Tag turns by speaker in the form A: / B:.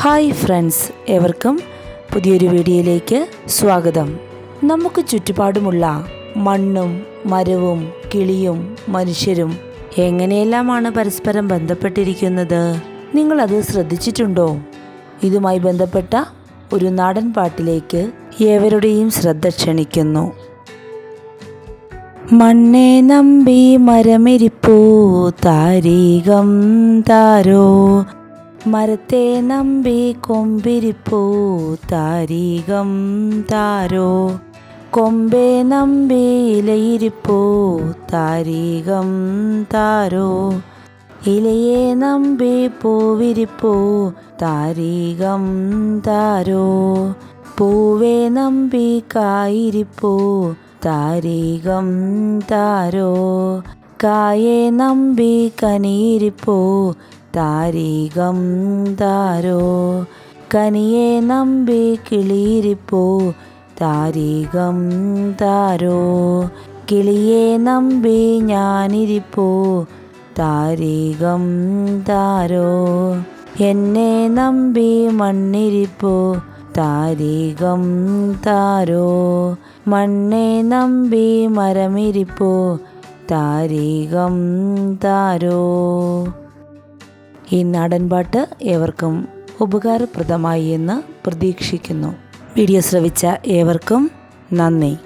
A: Hi friends ഏവർക്കും പുതിയൊരു വീഡിയോയിലേക്ക് സ്വാഗതം. നമുക്ക് ചുറ്റുപാടുമുള്ള മണ്ണും മരവും കിളിയും മനുഷ്യരും എങ്ങനെയെല്ലാമാണ് പരസ്പരം ബന്ധപ്പെട്ടിരിക്കുന്നത്? നിങ്ങളത് ശ്രദ്ധിച്ചിട്ടുണ്ടോ? ഇതുമായി ബന്ധപ്പെട്ട ഒരു നാടൻ പാട്ടിലേക്ക് ഏവരുടെയും ശ്രദ്ധ ക്ഷണിക്കുന്നു. മണ്ണെ നമ്പി മരമിരിപ്പൂ താരീകം താരോ മരത്തെ നമ്പി കൊമ്പിരിപ്പൂ താരീകം താരോ? കൊമ്പെ നമ്പി ഇലയിരിപ്പൂ താരീകം താരോ? ഇലയെ നമ്പി പൂവിരിപ്പൂ താരീകം താരോ? പൂവെ നമ്പി കായിരിപ്പൂ താരീകം താരോ? കായെ നമ്പി കനിയിരിപ്പോ താരീകം താരോ? കനിയെ നമ്പി കിളിയിരിപ്പോ താരീകം താരോ? കിളിയെ നമ്പി ഞാനിരിപ്പോ താരീകം താരോ? എന്നെ നമ്പി മണ്ണിരിപ്പോ താരീകം താരോ? മണ്ണെ നമ്പി മരമിരിപ്പൂ താരീകം താരോ? ഈ നാടൻ പാട്ട് ഏവർക്കും ഉപകാരപ്രദമായി എന്ന് പ്രതീക്ഷിക്കുന്നു. വീഡിയോ ശ്രവിച്ച ഏവർക്കും നന്ദി.